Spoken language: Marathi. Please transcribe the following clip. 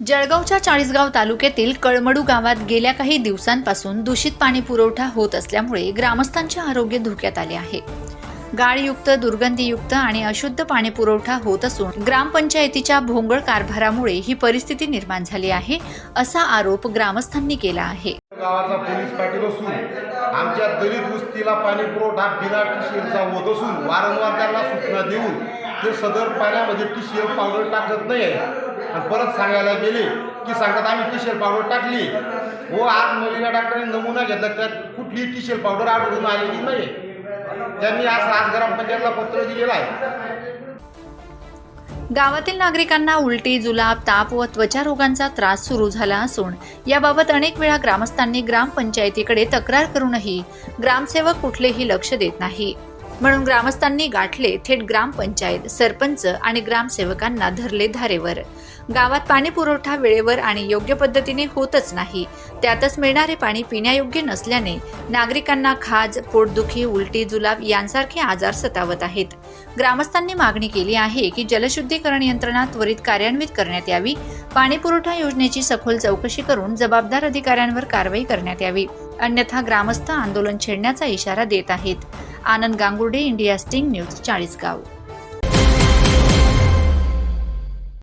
जळगावच्या चाळीसगाव तालुक्यातील कळमडू गावात गेल्या काही दिवसांपासून दूषित पाणी पुरवठा होत असल्यामुळे ग्रामस्थांचे आरोग्य धोक्यात आले आहे. गाळयुक्त दुर्गंधीयुक्त आणि अशुद्ध पाणी पुरवठा होत असून ग्रामपंचायतीच्या भोंगळ कारभारामुळे ही परिस्थिती निर्माण झाली आहे असा आरोप ग्रामस्थांनी केला आहे. गावाचा पोलीस पाटील असून आमच्या दलित वस्तीला पाणी पुरवठा बिना टिशेलचा होत असून वारंवार त्यांना सूचना देऊन ते सदर पाण्यामध्ये टिशेल पावडर टाकत नाही आणि परत सांगायला गेले की सांगतात आम्ही टिशेल पावडर टाकली. हो आज मुलीला डॉक्टरने नमुना घेतला त्यात कुठलीही टिशेल पावडर आढळून आलेली नाही. त्यांनी आज आज ग्रामपंचायतला पत्र दिलेलं आहे. गावातील नागरिकांना उलटी जुलाब ताप व त्वचा रोगांचा त्रास सुरू झाला असून याबाबत अनेक वेळा ग्रामस्थांनी ग्रामपंचायतीकडे तक्रार करूनही ग्रामसेवक कुठलेही लक्ष देत नाही. म्हणून ग्रामस्थांनी गाठले थेट ग्रामपंचायत सरपंच आणि ग्रामसेवकांना धरले धारेवर. गावात पाणी पुरवठा वेळेवर आणि योग्य पद्धतीने होतच नाही. त्यातच मिळणारे पाणी पिण्यायोग्य नसल्याने नागरिकांना खाज पोटदुखी उलटी जुलाब यांसारखे आजार सतावत आहेत. ग्रामस्थांनी मागणी केली आहे की जलशुद्धीकरण यंत्रणा त्वरित कार्यान्वित करण्यात यावी. पाणी पुरवठा योजनेची सखोल चौकशी करून जबाबदार अधिकाऱ्यांवर कारवाई करण्यात यावी. अन्यथा ग्रामस्थ आंदोलन छेडण्याचा इशारा देत आहेत. Anand Gangurde India sting news Chalisgaon.